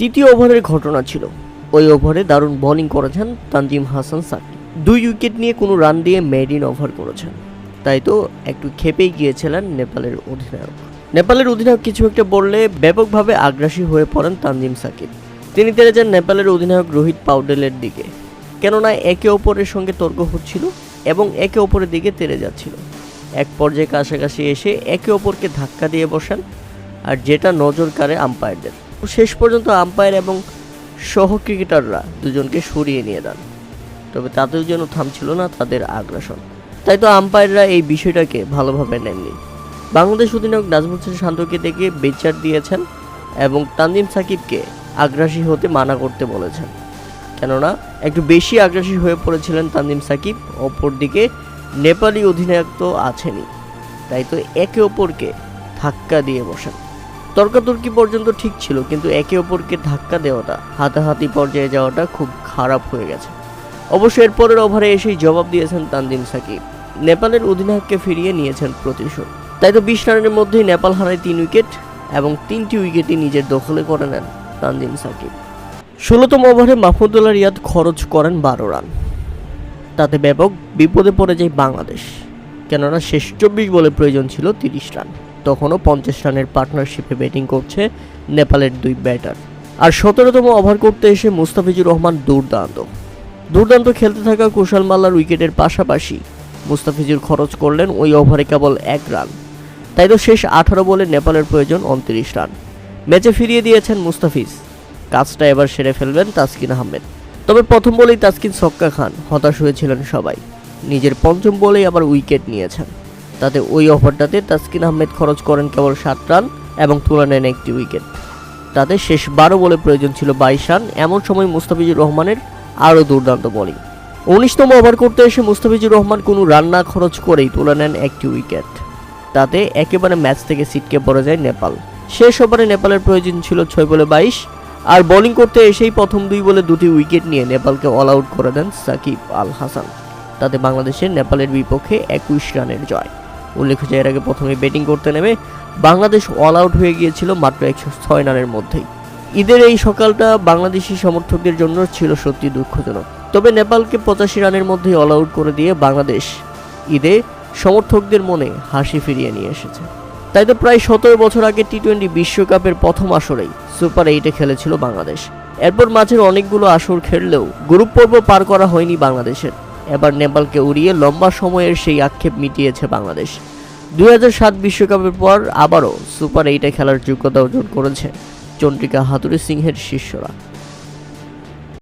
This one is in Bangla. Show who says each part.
Speaker 1: তৃতীয় ওভারের ঘটনা ছিল। ওই ওভারে দারুণ বোলিং করেছেন তানজিম হাসান সাকিব। দুই উইকেট নিয়ে কোনো রান দিয়ে মেডিন ওভার করেছেন। তাই তো একটু খেপেই গিয়েছিলেন নেপালের অধিনায়ক। নেপালের অধিনায়ক কিছু একটা বললে ব্যাপকভাবে আগ্রাসী হয়ে পড়েন তানজিম সাকিব। তিনি তেরে যান নেপালের অধিনায়ক রোহিত পাউডেলের দিকে। কেননা একে অপরের সঙ্গে তর্ক হচ্ছিল এবং একে অপরের দিকে তেরে যাচ্ছিল। এক পর্যায়ে কাছাকাছি এসে একে অপরকে ধাক্কা দিয়ে বসান আর যেটা নজর কাড়ে আম্পায়ারদের শেষ পর্যন্ত আম্পায়ার এবং সহ ক্রিকেটাররা দুজনকে সরিয়ে নিয়ে দেন তবে তাতেও যেন থামছিল না তাদের আগ্রাসন। তাই তো আম্পায়াররা এই বিষয়টাকে ভালোভাবে নেননি। বাংলাদেশ অধিনায়ক নাজমুল হোসেন শান্তকে দেখে বিচার দিয়েছেন এবং তানজিম সাকিবকে আগ্রাসী হতে মানা করতে বলেছেন। কেননা, একটু বেশি আগ্রাসী হয়ে পড়েছিলেন তানজিম সাকিব, অপরদিকে নেপালি অধিনায়ক তো আছেনই। তাই তো একে অপরকে ধাক্কা দিয়ে বসেন। তর্কাতর্কি পর্যন্ত ঠিক ছিল, কিন্তু একে অপরকে ধাক্কা দেওয়াটা, হাতাহাতি পর্যায়ে যাওয়াটা খুব খারাপ হয়ে গেছে। অবশ্য এর পরের ওভারে এসেই জবাব দিয়েছেন তানজিম সাকিব। নেপালের অধিনায়ককে ফিরিয়ে নিয়েছেন প্রতিশোধ। তাই তো বিশ রানের মধ্যেই নেপাল হারায় তিন উইকেট এবং তিনটি উইকেটই নিজের দখলে করে নেন তানজিম সাকিব। ষোলোতম ওভারে মাহমুদুল্লাহ রিয়াদ খরচ করেন বারো রান। তাতে ব্যাপক বিপদে পড়ে যায় বাংলাদেশ। কেননা শেষ চব্বিশ বলে প্রয়োজন ছিল তিরিশ রান। তখনও পঞ্চাশ রানের পার্টনারশিপে ব্যাটিং করছে নেপালের দুই ব্যাটার। আর সতেরোতম ওভার করতে এসে মুস্তাফিজুর রহমান দুর্দান্ত। দুর্দান্ত খেলতে থাকা কুশাল মাল্লার উইকেটের পাশাপাশি মুস্তাফিজুর খরচ করলেন ওই ওভারে কেবল এক রান। তাই তো শেষ আঠারো বলে নেপালের প্রয়োজন উনত্রিশ রান। ম্যাচে ফিরিয়ে দিয়েছেন মুস্তাফিজ। কাজটা এবার সেরে ফেলবেন তাসকিন আহমেদ। তবে প্রথম বলেই তাসকিন সক্কা খান হতাশ হয়েছিলেন সবাই। নিজের পঞ্চম বলেই আবার উইকেট নিয়েছেন। তাতে ওই ওভারটাতে তাসকিন আহমেদ খরচ করেন কেবল সাত রান এবং তুলে নেন একটি উইকেট। তাতে শেষ বারো বলে প্রয়োজন ছিল বাইশ রান। এমন সময় মুস্তাফিজুর রহমানের আরও দুর্দান্ত বোলিং। উনিশতম ওভার করতে এসে মুস্তাফিজুর রহমান কোনো রান না খরচ করেই তুলে নেন একটি উইকেট। তাতে একেবারে ম্যাচ থেকে ছিটকে পড়ে যায় নেপাল। শেষ ওভারে নেপালের প্রয়োজন ছিল ছয় বলে বাইশ। আর বোলিং করতে এসেই প্রথম দুই বলে দুটি উইকেট নিয়ে নেপালকে অল আউট করে দেন সাকিব আল হাসান। তাতে বাংলাদেশের নেপালের বিপক্ষে একুশ রানের জয়। উল্লেখ্য যে এর আগে প্রথমে ব্যাটিং করতে নেমে বাংলাদেশ অল আউট হয়ে গিয়েছিল মাত্র একশো ছয় রানের মধ্যেই। ঈদের এই সকালটা বাংলাদেশি সমর্থকদের জন্য ছিল সত্যি দুঃখজনক। তবে নেপালকে পঁচাশি রানের মধ্যেই অল আউট করে দিয়ে বাংলাদেশ ঈদে সমর্থকদের মনে হাসি ফিরিয়ে নিয়ে এসেছে। তাই তো প্রায় সতেরো বছর আগে টি টোয়েন্টি বিশ্বকাপের প্রথম আসরেই সুপার এইটে খেলেছিল বাংলাদেশ। এরপর মাঝের অনেকগুলো আসর খেললেও গ্রুপ পর্ব পার করা হয়নি বাংলাদেশের। এবার নেপালকে উড়িয়ে লম্বা সময়ের সেই আক্ষেপ মিটিয়েছে বাংলাদেশ। দুই সাত বিশ্বকাপের পর আবারও সুপার এইটে খেলার যোগ্যতা অর্জন করেছে চন্দ্রিকা হাতুরি সিংহের শিষ্যরা।